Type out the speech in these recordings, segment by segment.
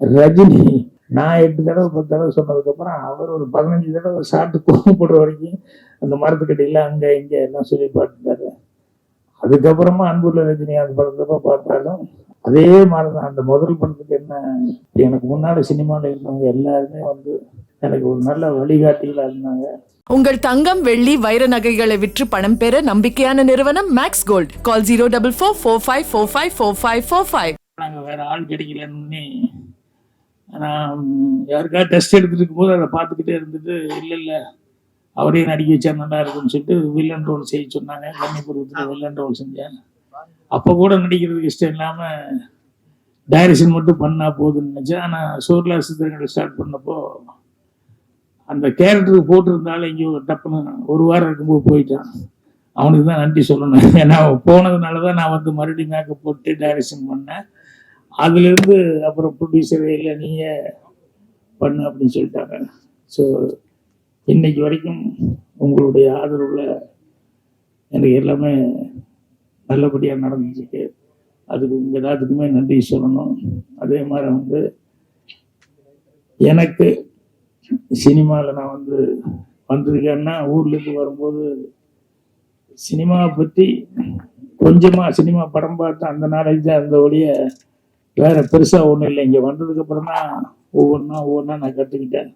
ரஜினி நான் எட்டு தடவை பத்து தடவை சொன்னதுக்கப்புறம் அவர் ஒரு பதினஞ்சு தடவை சாப்பிட்டு கோவப்படுற வரைக்கும் அந்த மரத்துக்கடையில் அங்கே இங்கே எல்லாம் சொல்லி பார்த்துட்டாரு. அதுக்கப்புறமா அன்புள்ள ரஜினி அந்த படத்தப்ப பார்த்தாலும் அதே மாதிரி தான் அந்த முதல் படத்துக்கு என்ன எனக்கு முன்னாடி சினிமாவில் இருந்தவங்க எல்லாருமே வந்து எனக்கு ஒரு நல்ல வழிகாட்டிகளாக இருந்தாங்க. உங்கள் தங்கம் வெள்ளி வைர நகைகளை விற்று பணம் பெற நம்பிக்கையான நிறுவனம் Max Gold call zero double four four five four five four five four five நாங்கள் வேற ஆள் கிடைக்கலன்னு நான் யாருக்காவது டெஸ்ட் எடுத்துட்டு இருக்கும்போது அதை பார்த்துக்கிட்டே இருந்துட்டு இல்லை இல்லை அவரே நடிக்க வச்சா நல்லா இருக்கும்னு சொல்லிட்டு வில்லன் ரோல் செய்ய சொன்னாங்க. கன்னிபுரத்தில் வில்லன் ரோல் செஞ்சேன். அப்போ கூட நடிக்கிறதுக்கு இஷ்டம் இல்லாமல் டைரக்ஷன் மட்டும் பண்ணா போதும்னு நினச்சேன். ஆனால் சோர்லா சித்திரங்களை ஸ்டார்ட் பண்ணப்போ அந்த கேரக்டருக்கு போட்டிருந்தாலும் எங்கேயோ டப்புன்னு ஒரு வாரம் இருக்கும்போது போயிட்டான். அவனுக்கு தான் நன்றி சொல்லணும். ஏன்னா போனதுனால தான் நான் வந்து மறுபடியும் மேக்கப் போட்டு டைரக்ஷன் பண்ணேன். அதுலேருந்து அப்புறம் ப்ரொடியூசர் இல்லை நீங்கள் பண்ணு அப்படின்னு சொல்லிட்டாங்க. ஸோ இன்னைக்கு வரைக்கும் உங்களுடைய ஆதரவில் எனக்கு எல்லாமே நல்லபடியாக நடந்துச்சு அதுக்கு உங்கள் எல்லாத்துக்குமே நன்றி சொல்லணும். அதே மாதிரி வந்து எனக்கு சினிமாவில் நான் வந்து வந்திருக்கேன்னா ஊர்லேருந்து வரும்போது சினிமாவை பற்றி கொஞ்சமாக சினிமா படம் பார்த்து அந்த நாளைக்கு தான் இருந்த ஒழிய வேற பெருசாக ஒன்றும் இல்லை. இங்கே வந்ததுக்கப்புறம் தான் ஒவ்வொன்றா ஒவ்வொன்றா நான் கற்றுக்கிட்டேன்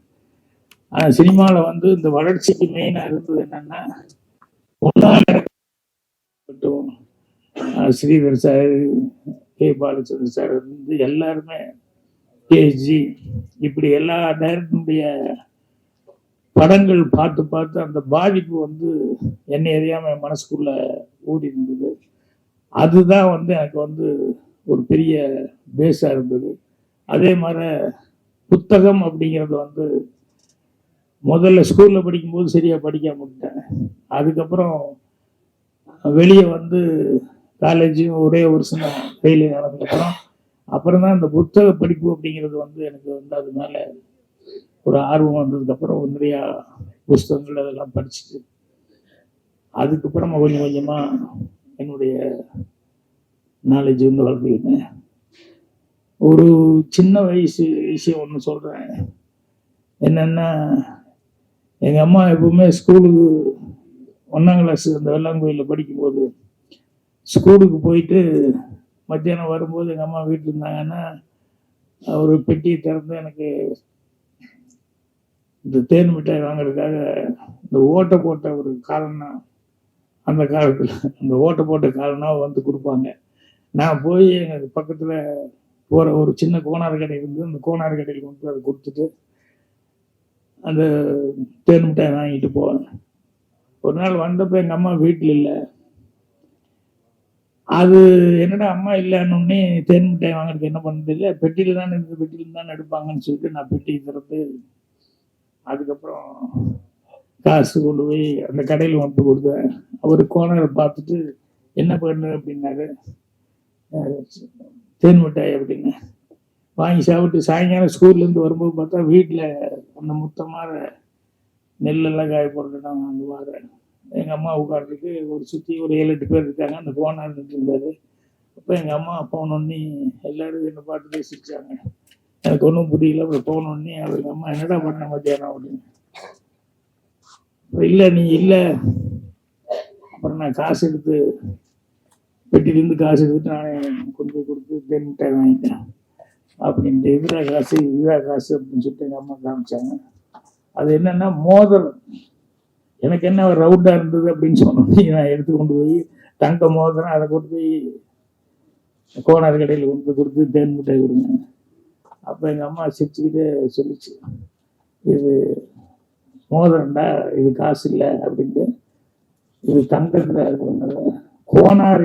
ஆனால் சினிமாவில் வந்து இந்த வளர்ச்சிக்கு மெயினாக இருந்தது என்னன்னா ஒன்றாக Sridhar sir K. Balachandra sir வந்து எல்லாருமே கேஜி இப்படி எல்லா நேரத்தினுடைய படங்கள் பார்த்து பார்த்து அந்த பாதிப்பு வந்து என்னை அறியாம என் மனசுக்குள்ள ஓடி இருந்தது அதுதான் வந்து எனக்கு வந்து ஒரு பெரிய பேஸாக இருந்தது. அதே மாதிரி புத்தகம் அப்படிங்கிறது வந்து முதல்ல ஸ்கூலில் படிக்கும்போது சரியாக படிக்காம முடிட்டேன் அதுக்கப்புறம் வெளியே வந்து காலேஜும் ஒரே வருஷம் ஃபெயில் ஆனதுக்கப்புறம் அப்புறம் தான் இந்த புத்தக படிப்பு அப்படிங்கிறது வந்து எனக்கு வந்து அது மேலே ஒரு ஆர்வம் வந்ததுக்கப்புறம் நிறையா புஸ்தகங்கள் அதெல்லாம் படிச்சுட்டு அதுக்கப்புறமா கொஞ்சம் கொஞ்சமாக என்னுடைய நாலேஜ் வந்து வளர்த்துக்கிட்டேன் ஒரு சின்ன வயசு விஷயம் ஒன்று சொல்கிறேன் என்னென்னா எங்கள் அம்மா எப்பவுமே ஸ்கூலுக்கு ஒன்றாம் கிளாஸ் அந்த வெள்ளாங்கோயிலில் படிக்கும்போது ஸ்கூலுக்கு போயிட்டு மத்தியானம் வரும்போது எங்கள் அம்மா வீட்டில் இருந்தாங்கன்னா ஒரு பெட்டியை திறந்து எனக்கு இந்த தேன் மிட்டாய் வாங்குறதுக்காக இந்த ஓட்டை போட்ட ஒரு காரணம் அந்த காலத்தில் அந்த ஓட்டை போட்ட காரணம் வந்து கொடுப்பாங்க. நான் போய் எங்கள் பக்கத்தில் போகிற ஒரு சின்ன கோனார் கடை இருந்து அந்த கோனார் கடையில் கொண்டு போய் அதை கொடுத்துட்டு அந்த தேன் மிட்டாய் வாங்கிட்டு போவேன். ஒரு நாள் வந்தப்போ எங்கள் அம்மா வீட்டில் இல்லை. அது என்னடா அம்மா இல்லைன்னு தேன் மிட்டாய் வாங்குறதுக்கு என்ன பண்ணது இல்லை பெட்டியில் தானே இருக்குது பெட்டியில் தானே எடுப்பாங்கன்னு சொல்லிட்டு நான் பெட்டி திறந்து அதுக்கப்புறம் காசு கொண்டு போய் அந்த கடையில் வந்து கொடுத்தேன். அவர் கோனரை பார்த்துட்டு என்ன பண்ணு அப்படின்னாரு. தேன் மிட்டாய் அப்படின்னு வாங்கி சாப்பிட்டு சாயங்காலம் ஸ்கூல்லேருந்து வரும்போது பார்த்தா வீட்டில் அந்த முத்தமாக நெல்லெல்லாம் காய போட்டு நான் வந்து வரேன் எங்கள் அம்மா உட்காந்துருக்கு ஒரு சுற்றி ஒரு ஏழு எட்டு பேர் இருக்காங்க. அந்த ஃபோனாக இருந்தாரு. அப்போ எங்கள் அம்மா போனோடனே எல்லோரும் என்னை பார்த்து பேசிருச்சாங்க எனக்கு ஒன்றும் புரியல. அப்புறம் போனோடனே அவங்க அம்மா என்னடா பண்ண மத்தியானம்? அப்படின்னு. இல்லை நீ இல்லை. அப்புறம் நான் காசு எடுத்து பெட்டிலேருந்து காசு எடுத்துட்டு நானே கொண்டு போய் கொடுத்து தேன் மிட்டாய் வாங்கிட்டேன் அப்படின்ட்டு இதுரா காசு இதுரா காசு அப்படின்னு சொல்லிட்டு எங்கள் அம்மா காமிச்சாங்க. அது என்னென்னா மோதல். எனக்கு என்ன ஒரு ரவுண்டாக இருந்தது அப்படின்னு சொன்னோம் நான் எடுத்து கொண்டு போய் தங்க மோதிரம் அதை கொண்டு போய் கோனார் கடையில் கொண்டு போய் கொடுத்து தேன் மிட்டாய் கொடுங்க. அப்போ எங்கள் அம்மா சிரிச்சுக்கிட்டே சொல்லிச்சு இது மோதிரண்டா இது காசு இல்லை அப்படின்ட்டு. இது தங்கத்தில் இருக்கிறதுனால கோனார்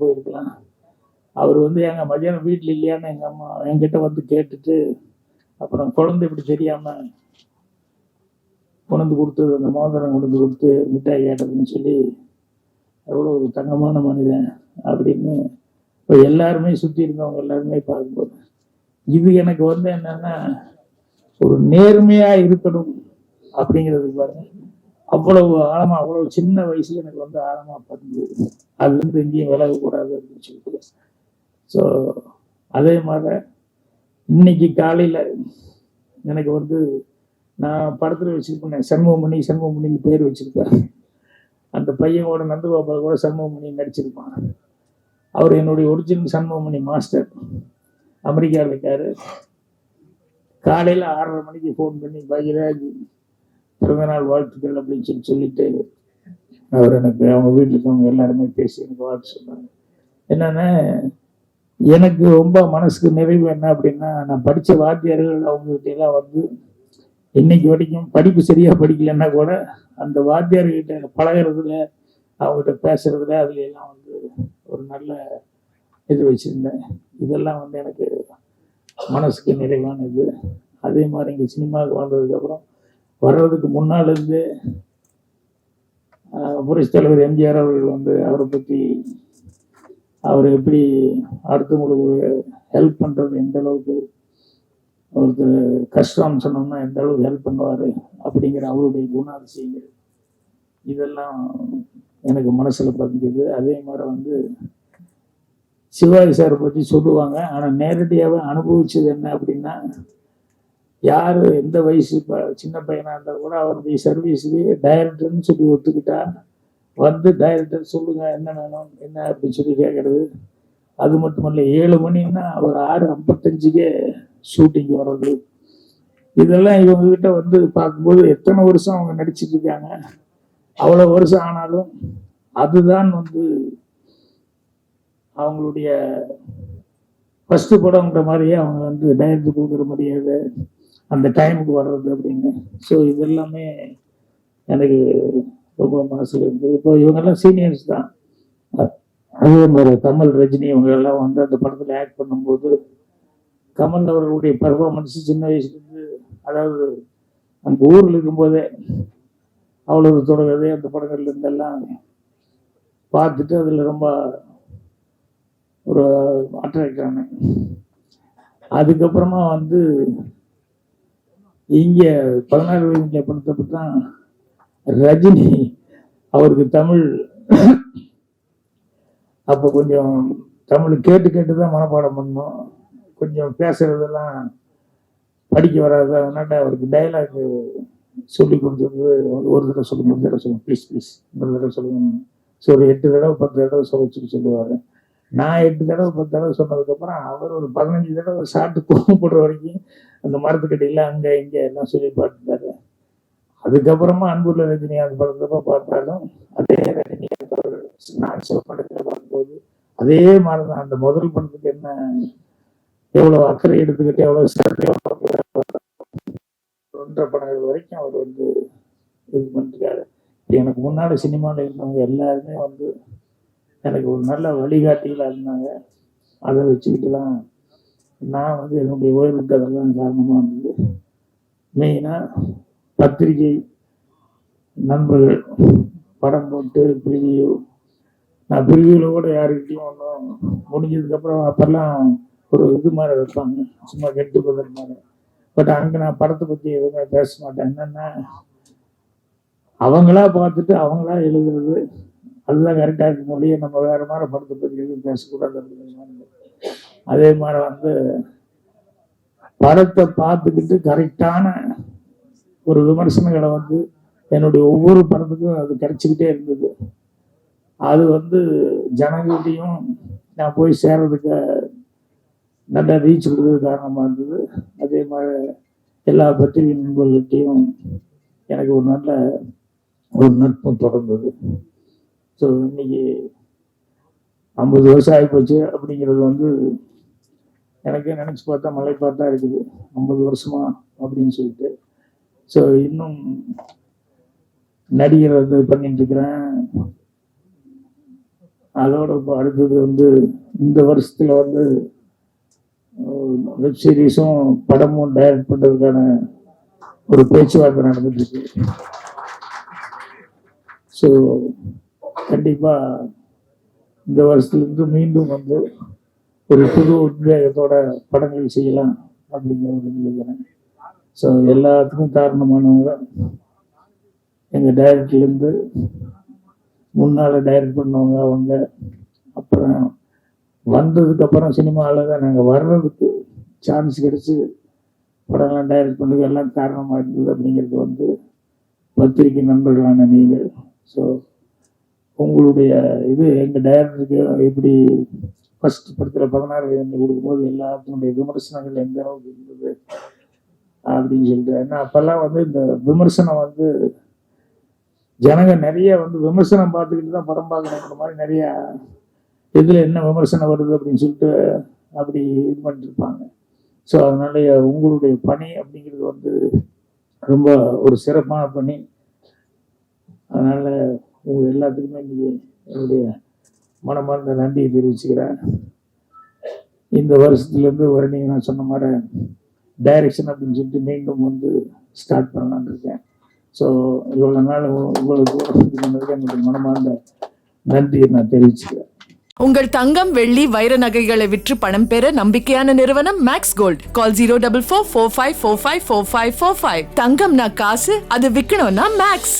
போயிருக்கலாம். அவர் வந்து எங்க மதியானம் வீட்டில் இல்லையான்னு எங்கள் அம்மா என்கிட்ட வந்து கேட்டுட்டு அப்புறம் குழந்தை இப்படி தெரியாமல் கொண்டு கொடுத்தது அந்த மோதிரம் கொண்டு கொடுத்து மிட்டாய் கேட்டதுன்னு சொல்லி எவ்வளோ ஒரு தங்கமான மனிதன் அப்படின்னு இப்போ எல்லாருமே சுற்றி இருந்தவங்க எல்லாருமே பார்க்கும்போது. இது எனக்கு வந்து என்னன்னா ஒரு நேர்மையா இருக்கணும் அப்படிங்கிறது பாருங்க. அவ்வளவு ஆழமா அவ்வளவு சின்ன வயசுல எனக்கு வந்து ஆழமா பதிஞ்சு அதுலேருந்து எங்கேயும் விலகக்கூடாது அப்படின்னு சொல்லிட்டு. ஸோ அதே மாதிரி இன்னைக்கு காலையில் எனக்கு வந்து நான் படத்தில் வச்சுருப்பேன் சண்முகமணி சண்முகமணின்னு பேர் வச்சுருப்பேன் அந்த பையனோட நந்தகோபால் கூட சண்முகமணி நடிச்சிருப்பான். அவர் என்னுடைய ஒரிஜினல் சண்முகமணி மாஸ்டர் அமெரிக்காவில் இருக்காரு. காலையில் ஆறரை மணிக்கு ஃபோன் பண்ணி பகிராஜ் பிறந்தநாள் வாழ்த்துக்கள் அப்படின்னு சொல்லி சொல்லிட்டு அவர் எனக்கு அவங்க வீட்டில் இருக்கவங்க எல்லாருமே பேசி எனக்கு வாழ்த்து சொன்னாங்க. என்னன்னா எனக்கு ரொம்ப மனசுக்கு நிறைவு என்ன அப்படின்னா நான் படித்த வாத்தியார்கள் அவங்ககிட்ட எல்லாம் வந்து இன்னைக்கு வரைக்கும் படிப்பு சரியாக படிக்கலைன்னா கூட அந்த வாத்தியார்கிட்ட பழகுறதுல அவங்ககிட்ட பேசுறதுல அதுல எல்லாம் வந்து ஒரு நல்ல இது வச்சுருந்தேன். இதெல்லாம் வந்து எனக்கு மனசுக்கு நிறைவானது. அதே மாதிரி இங்கே சினிமாவுக்கு வந்ததுக்கப்புறம் வர்றதுக்கு முன்னால் இருந்து ஆஹ், புரட்சித் தலைவர் எம்ஜிஆர் அவர்கள் வந்து அவரை பற்றி அவர் எப்படி அடுத்தவங்களுக்கு ஹெல்ப் பண்ணுறது எந்த அளவுக்கு அவருக்கு கஷ்டம்னு சொன்னோம்னா எந்த அளவுக்கு ஹெல்ப் பண்ணுவார் அப்படிங்கிற அவருடைய குணாதிசயங்கள் இதெல்லாம் எனக்கு மனசில் பதிஞ்சது. அதே மாதிரி வந்து சிவாஜி சாரை பற்றி சொல்லுவாங்க. ஆனால் நேரடியாகவே அனுபவிச்சது என்ன அப்படின்னா யார் எந்த வயசு சின்ன பையனாக இருந்தால் கூட அவருடைய சர்வீஸுக்கு டைரக்டர்னு சொல்லி ஒத்துக்கிட்டா வந்து டைரக்டர் சொல்லுங்க என்ன வேணும் என்ன அப்படின்னு சொல்லி கேட்குறது அது மட்டும் இல்லை ஏழு மணின்னா ஒரு ஆறு ஐம்பத்தஞ்சுக்கே ஷூட்டிங் வர்றது. இதெல்லாம் இவங்க கிட்ட வந்து பார்க்கும்போது எத்தனை வருஷம் அவங்க நடிச்சிட்டு இருக்காங்க அவ்வளோ வருஷம் ஆனாலும் அதுதான் வந்து அவங்களுடைய ஃபஸ்ட்டு படம்ன்ற மாதிரியே அவங்க வந்து டைரக்டர் கொடுக்குற மரியாதை அந்த டைமுக்கு வர்றது அப்படின்னு. ஸோ இதெல்லாமே எனக்கு ரொம்ப மனசுல இருந்தது. இப்போ இவங்கெல்லாம் சீனியர்ஸ் தான். அதே மாதிரி கமல் ரஜினி இவங்க எல்லாம் வந்து அந்த படத்தில் ஆக்ட் பண்ணும்போது கமல் அவர்களுடைய பர்ஃபார்மன்ஸ் சின்ன வயசுலேருந்து அதாவது அந்த ஊரில் இருக்கும்போதே அவ்வளவு தொடர்கதை அந்த படங்கள்ல இருந்தெல்லாம் பார்த்துட்டு அதில் ரொம்ப ஒரு அட்ராக்ட் ஆனேன். அதுக்கப்புறமா வந்து இங்கே பதினாறு வயது படத்தப்ப தான் ரஜினி அவருக்கு தமிழ் அப்போ கொஞ்சம் தமிழ் கேட்டு கேட்டு தான் மனப்பாடம் பண்ணோம். கொஞ்சம் பேசுறதெல்லாம் படிக்க வராது அதனால அவருக்கு டைலாக் சொல்லி கொடுத்தது. ஒரு- தடவை சொல்லுங்க ஒரு தடவை சொல்லுங்க ப்ளீஸ் ப்ளீஸ் ஒரு தடவை சொல்லுங்க. ஸோ ஒரு எட்டு தடவை பத்து தடவை சொல்ல சொல்லுவார். நான் எட்டு தடவை பத்து தடவை சொன்னதுக்கப்புறம் அவர் ஒரு பதினஞ்சு தடவை சாப்பிட்டு கோவப்படுற வரைக்கும் அந்த மரத்துக்கடையில் அங்கே இங்கே எல்லாம் சொல்லி பார்த்துட்டாரு. அதுக்கப்புறமா அன்புள்ள ரஜினி அந்த படத்தப்ப பார்த்தாலும் அதே ரஜினி நான் சில படத்தில் பார்க்கும்போது அதே மாதிரி தான் அந்த முதல் படத்துக்கு என்ன எவ்வளோ அக்கறை எடுத்துக்கிட்டு எவ்வளோ சிறப்பு ஒன்றரை படங்கள் வரைக்கும் அவர் வந்து இது பண்ணிருக்காரு. எனக்கு முன்னாடி சினிமாவில் இருந்தவங்க எல்லாருமே வந்து எனக்கு ஒரு நல்ல வழிகாட்டிகளாக இருந்தாங்க. அதை வச்சுக்கிட்டு தான் நான் வந்து என்னுடைய ஓய்வுக்கு அதெல்லாம் காரணமாக இருந்தது மெயினாக பத்திரிகை நண்பர்கள் படம் போட்டு பிரிவியூ நான் பிரிவியூவில் கூட யாருக்கிட்டையும் ஒன்றும் முடிஞ்சதுக்கப்புறம் அப்போல்லாம் ஒரு இது மாதிரி வைப்பாங்க. சும்மா கெட்டு போதல் மாதிரி. பட் அங்கே நான் படத்தை பற்றி எதுவுமே பேச மாட்டேன். என்னென்னா அவங்களா பார்த்துட்டு அவங்களா எழுதுறது அதுதான் கரெக்டாக இருக்க முடியும் நம்ம வேற மாதிரி படத்தை பற்றி எதுவும் பேசக்கூடாது அப்படின்னு அதே மாதிரி வந்து படத்தை பார்த்துக்கிட்டு கரெக்டான ஒரு விமர்சனங்களை வந்து என்னுடைய ஒவ்வொரு படத்துக்கும் அது கிடைச்சிக்கிட்டே இருந்தது. அது வந்து ஜனங்கள்கிட்டையும் நான் போய் சேர்றதுக்கு நல்ல ரீச் கொடுக்கறது காரணமாக இருந்தது. அதே மாதிரி எல்லா பத்திரிகை நண்பர்கள்ட்டையும் எனக்கு ஒரு நல்ல ஒரு நட்பும் தொடர்ந்தது. ஸோ இன்னைக்கு ஐம்பது வருஷம் ஆகிப்போச்சு. அப்படிங்கிறது வந்து எனக்கே நினச்சி பார்த்தா மழை பார்த்தா இருக்குது. ஐம்பது வருஷமா அப்படின்னு சொல்லிட்டு. ஸோ இன்னும் நடிகர் வந்து பண்ணிட்டு இருக்கிறேன். அதோட இப்போ அடுத்தது வந்து இந்த வருஷத்துல வந்து வெப்சீரிஸும் படமும் டைரக்ட் பண்ணுறதுக்கான ஒரு பேச்சுவார்த்தை நடந்துட்டு இருக்கு. ஸோ கண்டிப்பா இந்த வருஷத்துலேருந்து மீண்டும் வந்து ஒரு புது உத்வேகத்தோட படங்கள் செய்யலாம் அப்படிங்கிறது நினைக்கிறேன் ஸோ எல்லாத்துக்கும் காரணமானவங்க எங்கள் டைரக்டர்லேருந்து முன்னால் டைரக்ட் பண்ணவங்க அவங்க. அப்புறம் வந்ததுக்கப்புறம் சினிமாவில் தான் நாங்கள் வர்றதுக்கு சான்ஸ் கிடச்சி படம்லாம் டைரக்ட் பண்ணதுக்கு எல்லாம் காரணமாக இருந்தது அப்படிங்கிறது வந்து பத்திரிகை நண்பர்களான நீங்கள். ஸோ உங்களுடைய இது எங்கள் டேரக்டருக்கு எப்படி ஃபர்ஸ்ட் படத்தில் பதினாறு வயது கொடுக்கும்போது எல்லாத்தினுடைய விமர்சனங்கள் எந்த அளவுக்கு இருந்தது அப்படின்னு சொல்லிட்டு. ஏன்னா அப்போல்லாம் வந்து இந்த விமர்சனம் வந்து ஜனங்க நிறைய வந்து விமர்சனம் பார்த்துக்கிட்டு தான் படம் பார்க்கணுங்கிற மாதிரி நிறைய இதில் என்ன விமர்சனம் வருது அப்படின்னு சொல்லிட்டு அப்படி இது பண்ணிருப்பாங்க. ஸோ அதனால உங்களுடைய பணி அப்படிங்கிறது வந்து ரொம்ப ஒரு சிறப்பான பணி. அதனால உங்க எல்லாத்துக்குமே என்னுடைய மனமார்ந்த நன்றியை தெரிவிச்சுக்கிறேன். இந்த வருஷத்துலேருந்து ஒரு நீங்கள் நான் சொன்ன மாதிரி டைரக்ஷன் அப்படின்னு சொல்லிட்டு மீண்டும் வந்து ஸ்டார்ட் பண்ணலான்னு இருக்கேன். ஸோ இவ்வளோ நாள் உங்களுக்கு என்னுடைய மனமார்ந்த நன்றியை நான் தெரிவிச்சுக்கிறேன். உங்கள் தங்கம் வெள்ளி வைர நகைகளை விற்று பணம் பெற நம்பிக்கையான நிறுவனம் Max Gold call zero double four four five four five four five four five தங்கம்னா காசு அது விற்கணும்னா மேக்ஸ்